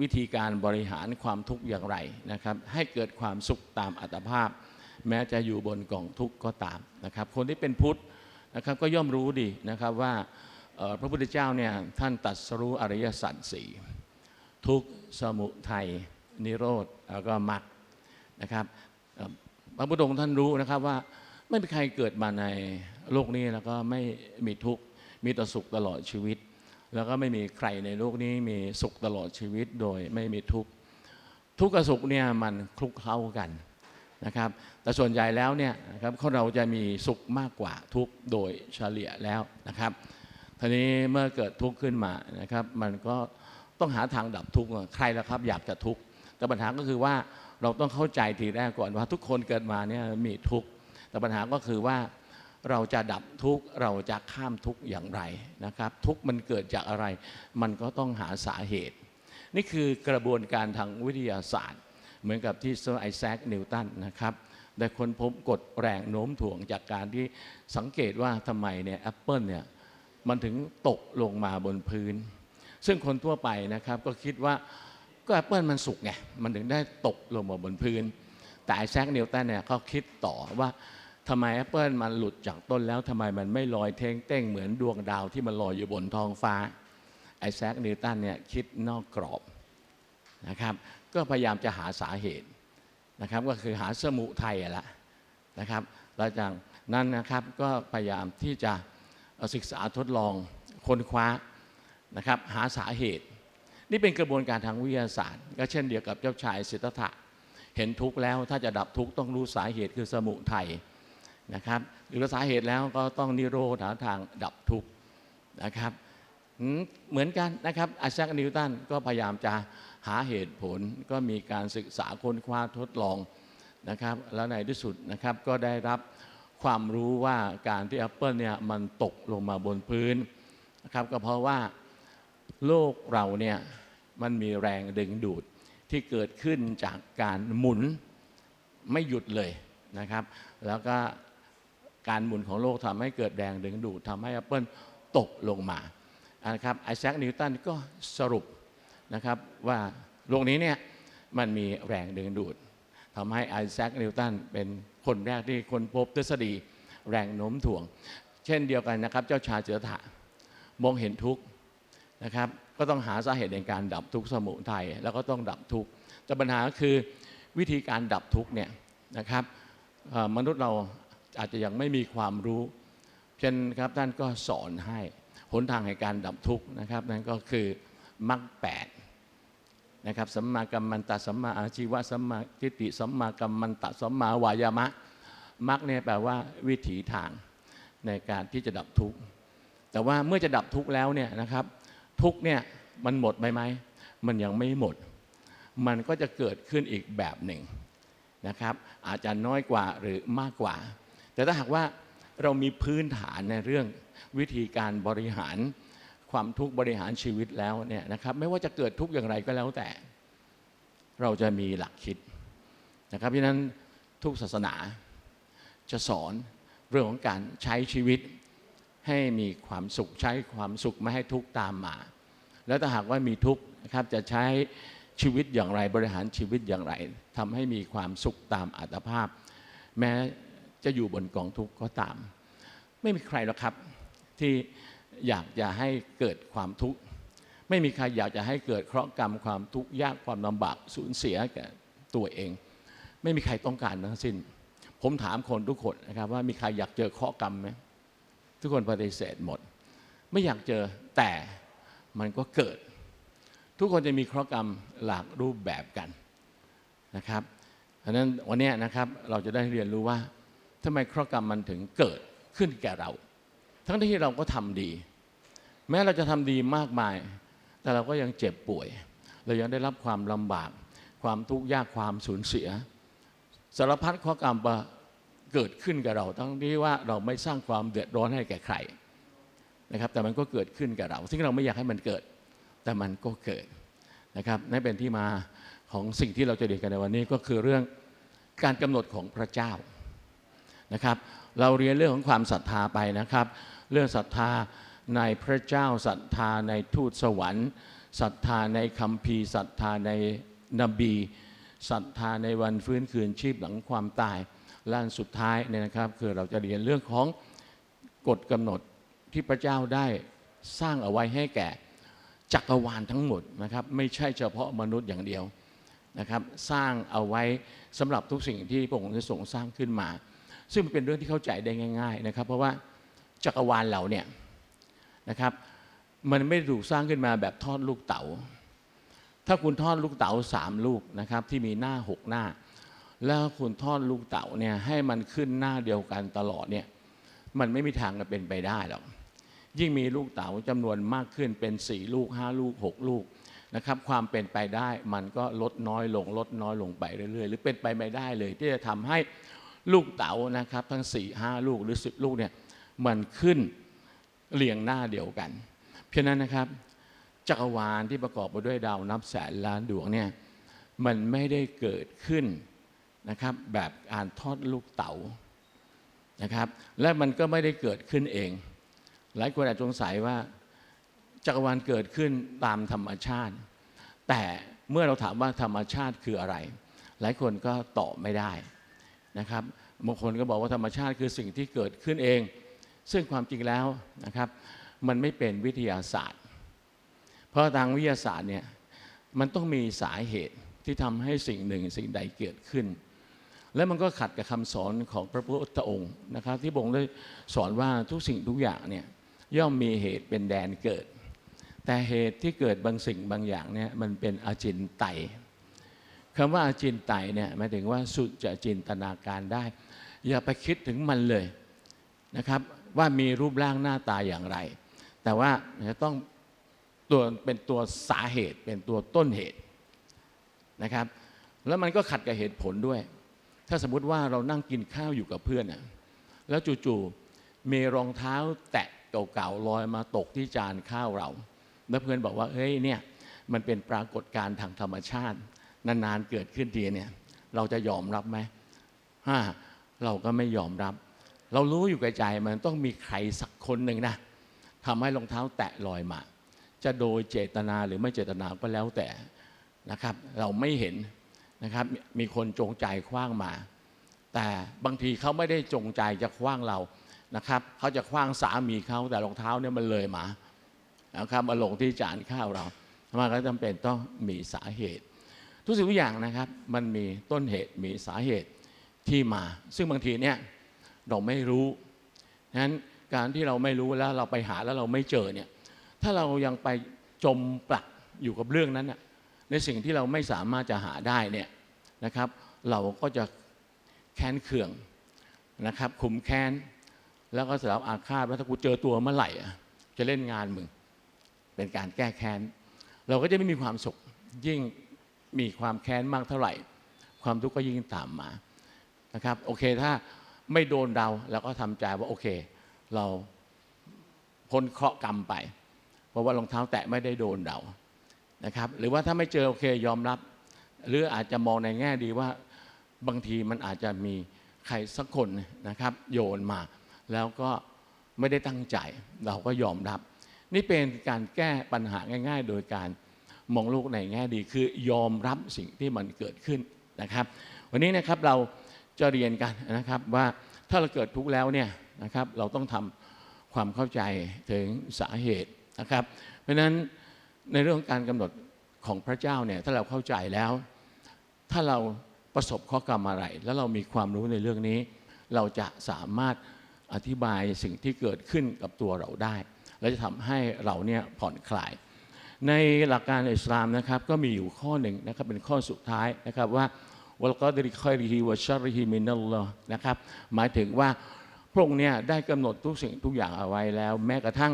วิธีการบริหารความทุกข์อย่างไรนะครับ ให้เกิดความสุขตามอัตภาพ แม้จะอยู่บนกองทุกข์ก็ตามนะครับ คนที่เป็นพุทธนะครับก็ย่อมรู้ดีนะครับว่าพระพุทธเจ้าเนี่ยท่านตัดสรู้อริยสัจสี่ทุกขสมุทัยนิโรธแล้วก็มรรคนะครับพระพุทธองค์ท่านรู้นะครับว่าไม่มีใครเกิดมาในโลกนี้แล้วก็ไม่มีทุกข์มีแต่สุขตลอดชีวิต แล้วก็ไม่มีใครในโลกนี้มีสุขตลอดชีวิตโดยไม่มีทุกข์ทุกข์กับสุขเนี่ยมันคลุกเคล้ากันนะครับ แต่ส่วนใหญ่แล้วเนี่ยนะครับคนเราจะมีสุขมากกว่าทุกข์โดยเฉลี่ยแล้วนะครับทีนี้เมื่อเกิดทุกข์ขึ้นมานะครับ มันก็ต้องหาทางดับทุกข์ใครละครับอยากจะทุกข์แต่ปัญหาก็คือว่าเราต้องเข้าใจทีแรกก่อนว่าทุกคนเกิดมาเนี่ยมีทุกข์แต่ปัญหาก็คือว่า เราจะดับทุกข์เราจะข้ามทุกข์อย่างไรนะครับ ทุกข์มันเกิดจากอะไร มันก็ต้องหาสาเหตุ นี่คือกระบวนการทางวิทยาศาสตร์ เหมือนกับที่เซอร์ไอแซคนิวตันนะครับได้ค้นพบกฎแรงโน้มถ่วงจากการที่สังเกตว่าทำไมเนี่ยแอปเปิลเนี่ยมันถึงตกลงมาบนพื้น ซึ่งคนทั่วไปนะครับก็คิดว่าก็แอปเปิลมันสุกไงมันถึงได้ตกลงมาบนพื้น แต่ไอแซคนิวตันเนี่ยเขาคิดต่อว่า ทำไมแอปเปิลมันหลุดจากต้นแล้วทำไมมันไม่ลอยเท้งเต้งเหมือนดวงดาวที่มันลอยอยู่บนท้องฟ้า ไอแซคนิวตันเนี่ยคิดนอกกรอบนะครับ ก็พยายามจะหาสาเหตุนะครับ ก็คือหาสมุทัยอะละนะครับหลังจากนั้นนะครับก็พยายามที่จะศึกษาทดลองค้นคว้านะครับ หาสาเหตุ นี่เป็นกระบวนการทางวิทยาศาสตร์ ก็เช่นเดียวกับเจ้าชายสิทธัตถะเห็นทุกข์แล้วถ้าจะดับทุกข์ต้องรู้สาเหตุคือสมุทัย นะครับหรือสาเหตุแล้วก็ต้องนิโรธหาทางดับทุกข์นะครับเหมือนกันนะครับไอแซคนิวตันก็พยายามจะหาเหตุผลก็มีการศึกษาค้นคว้าทดลองนะครับ แล้วในที่สุดนะครับก็ได้รับความรู้ว่าการที่แอปเปิลเนี่ยมันตกลงมาบนพื้นนะครับก็เพราะว่าโลกเราเนี่ยมันมีแรงดึงดูดที่เกิดขึ้นจากการหมุนไม่หยุดเลยนะครับ แล้วก็ การหมุนของโลกทำให้เกิดแรงดึงดูดทำให้แอปเปิลตกลงมานะครับไอแซคนิวตันก็สรุปนะครับว่าโลกนี้เนี่ยมันมีแรงดึงดูดทำให้ไอแซคนิวตันเป็นคนแรกที่คนพบทฤษฎีแรงโน้มถ่วง เช่นเดียวกันนะครับ เจ้าชายเสือถะมองเห็นทุกข์นะครับ ก็ต้องหาสาเหตุในการดับทุกข์สมุทัยแล้วก็ต้องดับทุกข์แต่ปัญหาคือวิธีการดับทุกข์เนี่ยนะครับมนุษย์เรา อาจจะยังไม่มีความรู้เช่นครับท่านก็สอนให้หนทางแห่งการดับทุกข์นะครับนั่นก็คือมรรคแปดนะครับสัมมากัมมันตะสัมมาอาชีวะสัมมาทิฏฐิสัมมากัมมันตะสัมมาวายามะมรรคเนี่ยแปลว่าวิถีทางในการที่จะดับทุกข์แต่ว่าเมื่อจะดับทุกข์แล้วเนี่ยนะครับ ทุกข์เนี่ยมันหมดไหมไหมมันยังไม่หมด มันก็จะเกิดขึ้นอีกแบบหนึ่งนะครับ อาจจะน้อยกว่าหรือมากกว่า แต่ถ้าหากว่าเรามีพื้นฐานในเรื่องวิธีการบริหารความทุกข์บริหารชีวิตแล้วเนี่ยนะครับไม่ว่าจะเกิดทุกข์อย่างไรก็แล้วแต่ เราจะมีหลักคิดนะครับเพราะนั้นทุกศาสนาจะสอนเรื่องของการใช้ชีวิตให้มีความสุขใช้ความสุขไม่ให้ทุกข์ตามมา แล้วถ้าหากว่ามีทุกข์นะครับจะใช้ชีวิตอย่างไรบริหารชีวิตอย่างไรทำให้มีความสุขตามอัตภาพ แม้ จะอยู่บนกองทุกข์ก็ตาม ไม่มีใครหรอกครับ ที่อยากจะให้เกิดความทุกข์ไม่มีใครอยากจะให้เกิดเคราะห์กรรมความทุกข์ยากความลำบากสูญเสียแก่ตัวเอง ไม่มีใครต้องการทั้งสิ้น ผมถามคนทุกคนนะครับว่ามีใครอยากเจอเคราะห์กรรมไหมทุกคนปฏิเสธหมด ไม่อยากเจอแต่มันก็เกิด ทุกคนจะมีเคราะห์กรรมหลากรูปแบบกันนะครับเพราะฉะนั้นวันนี้นะครับเราจะได้เรียนรู้ว่า ทำไมเคราะห์กรรมมันถึงเกิดขึ้นแก่เรา ทั้งที่เราก็ทำดี แม้เราจะทำดีมากมาย แต่เราก็ยังเจ็บป่วย เรายังได้รับความลำบาก ความทุกข์ยากความสูญเสีย สารพัดข้อกรรมเกิดขึ้นกับเรา ทั้งที่ว่าเราไม่สร้างความเดือดร้อนให้แก่ใครนะครับแต่มันก็เกิดขึ้นกับเรา ซึ่งเราไม่อยากให้มันเกิด แต่มันก็เกิดนะครับนั่นเป็นที่มาของสิ่งที่เราจะเรียนกันในวันนี้ก็คือเรื่องการกำหนดของพระเจ้า นะครับ เราเรียนเรื่องของความศรัทธาไปนะครับ เรื่องศรัทธาในพระเจ้าศรัทธาในทูตสวรรค์ศรัทธาในคัมภีร์ศรัทธาในนบีศรัทธาในวันฟื้นคืนชีพหลังความตายละอันสุดท้ายเนี่ยนะครับ คือเราจะเรียนเรื่องของกฎกำหนดที่พระเจ้าได้สร้างเอาไว้ให้แก่จักรวาลทั้งหมดนะครับ ไม่ใช่เฉพาะมนุษย์อย่างเดียวนะครับ สร้างเอาไว้สำหรับทุกสิ่งที่พระองค์ได้ทรงสร้างขึ้นมา ซึ่งมันเป็นเรื่องที่เข้าใจได้ง่าย ๆนะครับ เพราะว่าจักรวาลเราเนี่ยนะครับมันไม่ได้ถูกสร้างขึ้นมาแบบทอดลูกเต๋า ถ้าคุณทอดลูกเต๋าสามลูกนะครับที่มีหน้าหกหน้า แล้วคุณทอดลูกเต๋าเนี่ยให้มันขึ้นหน้าเดียวกันตลอดเนี่ยมันไม่มีทางจะเป็นไปได้หรอกยิ่งมีลูกเต๋าจำนวนมากขึ้นเป็นสี่ลูกห้าลูกหกลูกนะครับความเป็นไปได้มันก็ลดน้อยลงลดน้อยลงไปเรื่อยๆ หรือเป็นไปไม่ได้เลย ที่จะทำให้ ลูกเต๋านะครับ ทั้ง4ี่ห้าลูกหรือ 10 ลูกเนี่ยมันขึ้นเรียงหน้าเดียวกัน เพราะนั้นนะครับ จักรวาลที่ประกอบไปด้วยดาวนับแสนล้านดวงเนี่ยมันไม่ได้เกิดขึ้นนะครับแบบการทอดลูกเต๋านะครับ และมันก็ไม่ได้เกิดขึ้นเอง หลายคนอาจสงสัยว่าจักรวาลเกิดขึ้นตามธรรมชาติ แต่เมื่อเราถามว่าธรรมชาติคืออะไร หลายคนก็ตอบไม่ได้ นะครับบางคนก็บอกว่าธรรมชาติคือสิ่งที่เกิดขึ้นเอง ซึ่งความจริงแล้วนะครับ มันไม่เป็นวิทยาศาสตร์ เพราะทางวิทยาศาสตร์เนี่ยมันต้องมีสาเหตุที่ทำให้สิ่งหนึ่งสิ่งใดเกิดขึ้น และมันก็ขัดกับคำสอนของพระพุทธองค์นะครับ ที่พระองได้สอนว่าทุกสิ่งทุกอย่างเนี่ยย่อมมีเหตุเป็นแดนเกิด แต่เหตุที่เกิดบางสิ่งบางอย่างเนี่ยมันเป็นอาจินไตย คำว่าอาจินไตเนี่ยหมายถึงว่าสุดจะจินตนาการได้ อย่าไปคิดถึงมันเลยนะครับว่ามีรูปร่างหน้าตาอย่างไร แต่ว่าจะต้องตัวเป็นตัวสาเหตุเป็นตัวต้นเหตุนะครับ แล้วมันก็ขัดกับเหตุผลด้วย ถ้าสมมุติว่าเรานั่งกินข้าวอยู่กับเพื่อนน่ะแล้วจู่ๆมีรองเท้าแตะเก่าๆลอยมาตกที่จานข้าวเรา แล้วเพื่อนบอกว่าเฮ้ยเนี่ยมันเป็นปรากฏการณ์ทางธรรมชาติ นานๆเกิดขึ้นทีเนี่ย เราจะยอมรับไหมฮ่าเราก็ไม่ยอมรับ เรารู้อยู่กับใจมันต้องมีใครสักคนหนึ่งนะทำให้รองเท้าแตะลอยมา จะโดยเจตนาหรือไม่เจตนาก็แล้วแต่นะครับ เราไม่เห็นนะครับ มีคนจงใจคว้างมา แต่บางทีเขาไม่ได้จงใจจะคว้างเรานะครับเขาจะคว้างสามีเขาแต่รองเท้าเนี่ยมันเลยมานะครับมาลงที่จานข้าวเรามันก็จำเป็นต้องมีสาเหตุ ทุกสิ่งทุกอย่างนะครับ มันมีต้นเหตุมีสาเหตุที่มา ซึ่งบางทีเนี่ยเราไม่รู้นั้นการที่เราไม่รู้แล้วเราไปหาแล้วเราไม่เจอเนี่ยถ้าเรายังไปจมปลักอยู่กับเรื่องนั้นน่ะในสิ่งที่เราไม่สามารถจะหาได้เนี่ยนะครับ เราก็จะแค้นเคืองนะครับขุมแค้น แล้วก็สารบอาฆาตว่าถ้ากูเจอตัวเมื่อไหร่อะจะเล่นงานมึงเป็นการแก้แค้น เราก็จะไม่มีความสุขยิ่ง มีความแค้นมากเท่าไหร่ ความทุกข์ก็ยิ่งตามมานะครับ โอเคถ้าไม่โดนเราเราก็ทำใจว่าโอเค เราพ้นเคราะห์กรรมไป เพราะว่ารองเท้าแตะไม่ได้โดนเรานะครับ หรือว่าถ้าไม่เจอโอเคยอมรับ หรืออาจจะมองในแง่ดีว่าบางทีมันอาจจะมีใครสักคนนะครับ โยนมา แล้วก็ไม่ได้ตั้งใจ เราก็ยอมรับ นี่เป็นการแก้ปัญหาง่าย ๆ โดยการ มองโลกในแง่ดีคือยอมรับสิ่งที่มันเกิดขึ้นนะครับ วันนี้นะครับเราจะเรียนกันนะครับว่าถ้าเราเกิดทุกข์แล้วเนี่ยนะครับเราต้องทำความเข้าใจถึงสาเหตุนะครับ เพราะฉะนั้นในเรื่องการกำหนดของพระเจ้าเนี่ยถ้าเราเข้าใจแล้ว ถ้าเราประสบข้อกรรมอะไร แล้วเรามีความรู้ในเรื่องนี้ เราจะสามารถอธิบายสิ่งที่เกิดขึ้นกับตัวเราได้ และจะทำให้เราเนี่ยผ่อนคลาย ในหลักการอิสลามนะครับก็มีอยู่ข้อหนึ่งนะครับเป็นข้อสุดท้ายนะครับว่าวลกอดริคอยริฮิวชาริฮิมินัลลอฮ์นะครับหมายถึงว่าพระองค์เนี่ยได้กำหนดทุกสิ่งทุกอย่างเอาไว้แล้ว แม้กระทั่ง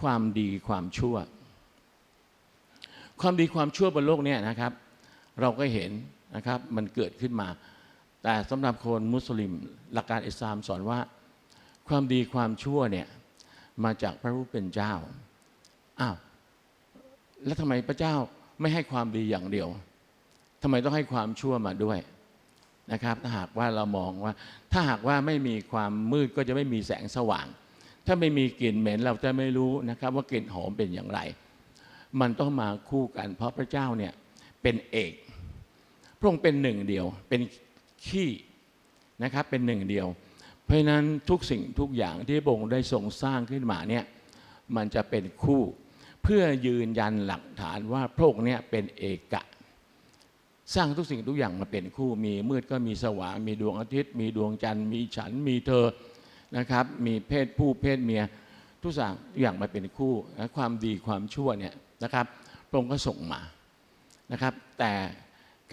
ความดีความชั่ว ความดีความชั่วบนโลกเนี่ยนะครับ เราก็เห็นนะครับมันเกิดขึ้นมา แต่สำหรับคนมุสลิมหลักการอิสลามสอนว่า ความดีความชั่วเนี่ยมาจากพระผู้เป็นเจ้าอ้าว แล้วทำไมพระเจ้าไม่ให้ความดีอย่างเดียวทำไมต้องให้ความชั่วมาด้วยนะครับ ถ้าหากว่าเรามองว่า ถ้าหากว่าไม่มีความมืดก็จะไม่มีแสงสว่าง ถ้าไม่มีกลิ่นเหม็นเราจะไม่รู้นะครับ ว่ากลิ่นหอมเป็นอย่างไร มันต้องมาคู่กัน เพราะพระเจ้าเนี่ยเป็นเอกพระองค์เป็นหนึ่งเดียว เป็นขี้นะครับเป็นหนึ่งเดียว เพราะฉะนั้นทุกสิ่งทุกอย่างที่พระองค์ได้ทรงสร้างขึ้นมาเนี่ยมันจะเป็นคู่ เพื่อยืนยันหลักฐานว่าพระองค์เนี่ยเป็นเอกะ สร้างทุกสิ่งทุกอย่างมาเป็นคู่มีมืดก็มีสว่าง มีดวงอาทิตย์ มีดวงจันทร์มีฉันมีเธอนะครับมีเพศผู้เพศเมีย ทุกอย่างทุกอย่างมาเป็นคู่นะความดีความชั่วเนี่ยนะครับพระองค์ก็ส่งมานะครับ แต่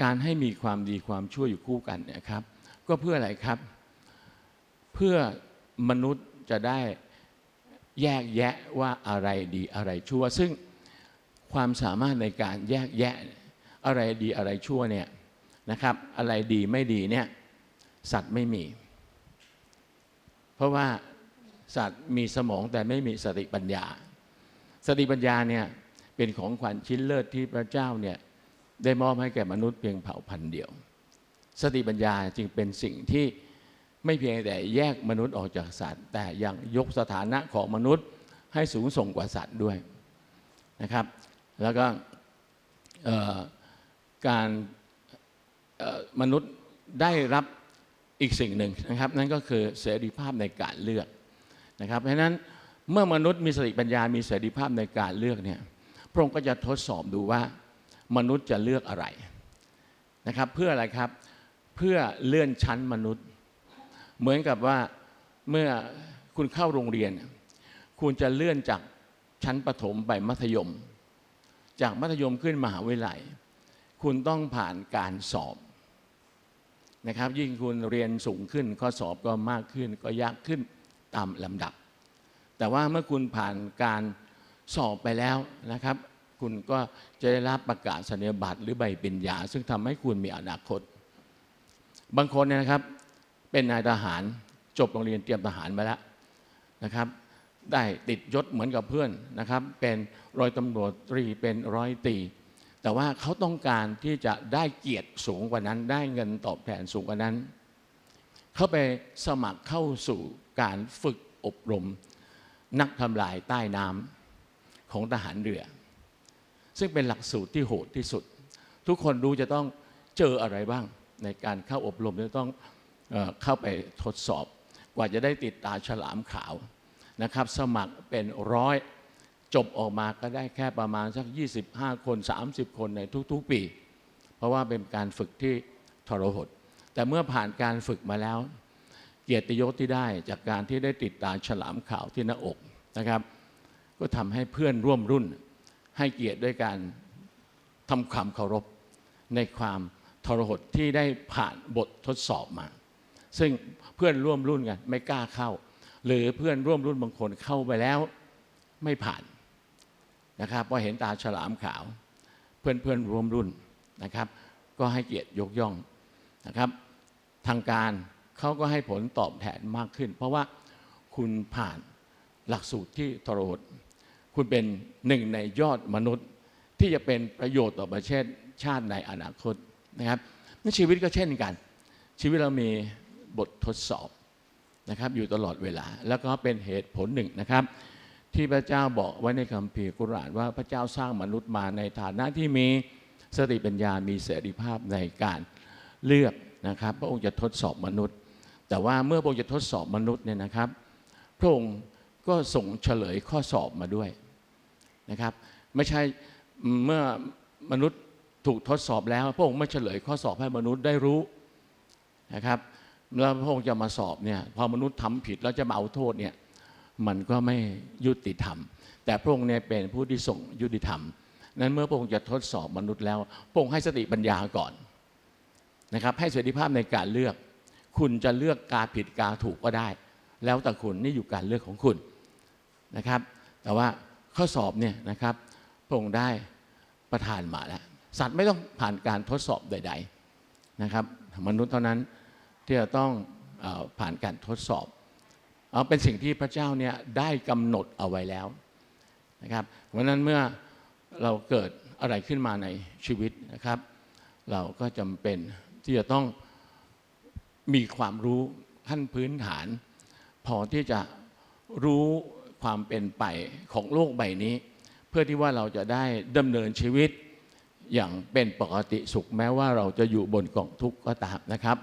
การให้มีความดีความชั่วอยู่คู่กันเนยครับ ก็เพื่ออะไรครับ เพื่อมนุษย์จะได้ แยกแยะว่าอะไรดีอะไรชั่ว ซึ่งความสามารถในการแยกแยะอะไรดีอะไรชั่วเนี่ยนะครับ อะไรดีไม่ดีเนี่ยสัตว์ไม่มี เพราะว่าสัตว์มีสมองแต่ไม่มีสติปัญญา สติปัญญาเนี่ยเป็นของขวัญชิ้นเลิศที่พระเจ้าเนี่ยได้มอบให้แก่มนุษย์เพียงเผ่าพันธุ์เดียว สติปัญญาจึงเป็นสิ่งที่ ไม่เพียงแต่แยกมนุษย์ออกจากสัตว์ แต่ยังยกสถานะของมนุษย์ให้สูงส่งกว่าสัตว์ด้วยนะครับ แล้วก็การมนุษย์ได้รับอีกสิ่งหนึ่งนะครับ นั่นก็คือเสรีภาพในการเลือกนะครับเพราะฉะนั้นเมื่อมนุษย์มีสติปัญญา มีเสรีภาพในการเลือกเนี่ยพระองค์ก็จะทดสอบดูว่ามนุษย์จะเลือกอะไรนะครับ เพื่ออะไรครับเพื่อเลื่อนชั้นมนุษย์ เหมือนกับว่าเมื่อคุณเข้าโรงเรียน คุณจะเลื่อนจากชั้นประถมไปมัธยม จากมัธยมขึ้นมหาวิทยาลัย คุณต้องผ่านการสอบนะครับ ยิ่งคุณเรียนสูงขึ้นข้อสอบก็มากขึ้นก็ยากขึ้นตามลำดับ แต่ว่าเมื่อคุณผ่านการสอบไปแล้วนะครับ คุณก็จะได้รับประกาศนียบัตรหรือใบปริญญา ซึ่งทำให้คุณมีอนาคต บางคนเนี่ยนะครับ เป็นนายทหารจบโรงเรียนเตรียมทหารมาแล้วนะครับ ได้ติดยศเหมือนกับเพื่อนนะครับ เป็นร้อยตำรวจตรีเป็นร้อยตี แต่ว่าเขาต้องการที่จะได้เกียรติสูงกว่านั้น ได้เงินตอบแทนสูงกว่านั้น เขาไปสมัครเข้าสู่การฝึกอบรม นักทำลายใต้น้ำของทหารเรือ ซึ่งเป็นหลักสูตรที่โหดที่สุด ทุกคนรู้จะต้องเจออะไรบ้างในการเข้าอบรมจะต้อง เข้าไปทดสอบ กว่าจะได้ติดตาฉลามขาวนะครับ สมัครเป็นร้อยจบออกมาก็ได้แค่ประมาณสัก 25 คน 30 คนในทุกๆปี เพราะว่าเป็นการฝึกที่ทรหด แต่เมื่อผ่านการฝึกมาแล้ว เกียรติยศที่ได้จากการที่ได้ติดตาฉลามขาวที่หน้าอกนะครับ ก็ทำให้เพื่อนร่วมรุ่น ให้เกียรติด้วยการทำความเคารพในความทรหดที่ได้ผ่านบททดสอบมา ซึ่งเพื่อนร่วมรุ่นกันไม่กล้าเข้า หรือเพื่อนร่วมรุ่นบางคนเข้าไปแล้วไม่ผ่านนะครับพราะเห็นตาฉลามขาว เพื่อนเพื่อนร่วมรุ่นนะครับ ก็ให้เกียรติยกย่องนะครับ ทางการเขาก็ให้ผลตอบแทนมากขึ้น เพราะว่าคุณผ่านหลักสูตรที่ทรหดคุณเป็นหนึ่งในยอดมนุษย์ที่จะเป็นประโยชน์ต่อประเทศชาติในอนาคตนะครับในชีวิตก็เช่นกัน ชีวิตเรามี บททดสอบนะครับอยู่ตลอดเวลา แล้วก็เป็นเหตุผลหนึ่งนะครับ ที่พระเจ้าบอกไว้ในคัมภีร์กุรานว่าพระเจ้าสร้างมนุษย์มาในฐานะที่มีสติปัญญา มีเสรีภาพในการเลือกนะครับ พระองค์จะทดสอบมนุษย์ แต่ว่าเมื่อพระองค์จะทดสอบมนุษย์เนี่ยนะครับ พระองค์ก็ส่งเฉลยข้อสอบมาด้วยนะครับ ไม่ใช่เมื่อมนุษย์ถูกทดสอบแล้ว พระองค์ไม่เฉลยข้อสอบให้มนุษย์ได้รู้นะครับ แล้วพระองค์จะมาสอบเนี่ยพอมนุษย์ทำผิดแล้วจะมาเอาโทษเนี่ยมันก็ไม่ยุติธรรม แต่พระองค์เนี่ยเป็นผู้ที่ส่งยุติธรรม นั้นเมื่อพระองค์จะทดสอบมนุษย์แล้ว พระองค์ให้สติปัญญาก่อนนะครับ ให้เสรีภาพในการเลือก คุณจะเลือกกาผิดกาถูกก็ได้ แล้วแต่คุณนี่อยู่การเลือกของคุณนะครับ แต่ว่าข้อสอบเนี่ยนะครับพระองค์ได้ประทานมาแล้วสัตว์ไม่ต้องผ่านการทดสอบใด ๆนะครับมนุษย์เท่านั้น ที่จะต้องอผ่านการทดสอบเอาเป็นสิ่งที่พระเจ้าเนี่ยได้กำหนดเอาไว้แล้วนะครับเพราะนั้นเมื่อเราเกิดอะไรขึ้นมาในชีวิตนะครับ เราก็จำเป็นที่จะต้องมีความรู้ขั้นพื้นฐาน พอที่จะรู้ความเป็นไปของโลกใบนี้ เพื่อที่ว่าเราจะได้ดำเนินชีวิตอย่างเป็นปกติสุขแม้ว่าเราจะอยู่บนกล่องทุกข์ก็ตามนะครับ